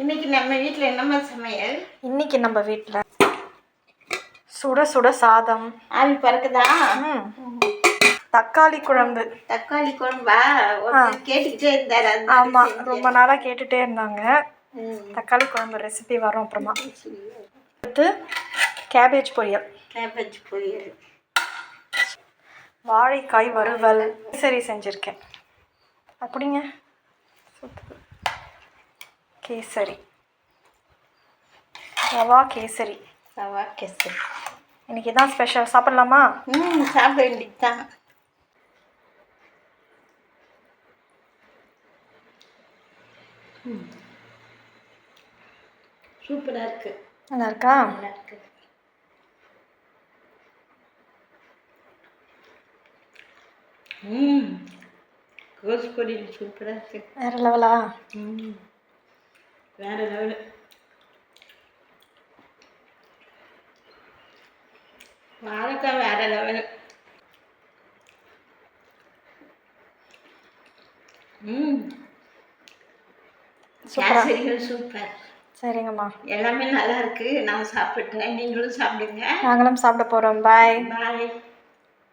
இன்னைக்கு நம்ம வீட்டில் என்னம்மா சமையல்? இன்னைக்கு நம்ம வீட்டில் சுட சுட சாதம். ஆவி பறக்குதா? தக்காளி குழம்பு. தக்காளி குழம்பா? கேட்டுக்கிட்டே இருந்தாரு ஆமாம் ரொம்ப நாளாக கேட்டுட்டே இருந்தாங்க. தக்காளி குழம்பு ரெசிபி வரும் அப்புறமா. அடுத்து கேபேஜ் பொரியல். கேபேஜ் பொரியல். வாழைக்காய் வறுவல். கேசரி செஞ்சுருக்கேன். அப்படிங்க சூப்பர் கேசரி ரவா கேசரி ரவா கேசரி இன்னைக்கு தான் ஸ்பெஷல் சாப்பிட்லாமா ம் சாப்பிட வேண்டியது தான் சூப்பராக இருக்கு நல்லா இருக்கா நல்லா இருக்கு ம் கோஸ் பொரியல் சூப்பராக இருக்கு வேற லெவலா ம் வேற லெவலு வாழைக்காய் வேற லெவலு ம். சூப்பரா. கேசரிகள் சூப்பர். சரிங்கம்மா. எல்லாமே நல்லா இருக்கு. நான் சாப்பிட்டேன் நீங்களும் சாப்பிடுங்க. நாங்களும் சாப்பிட போகிறோம் பாய் பாய்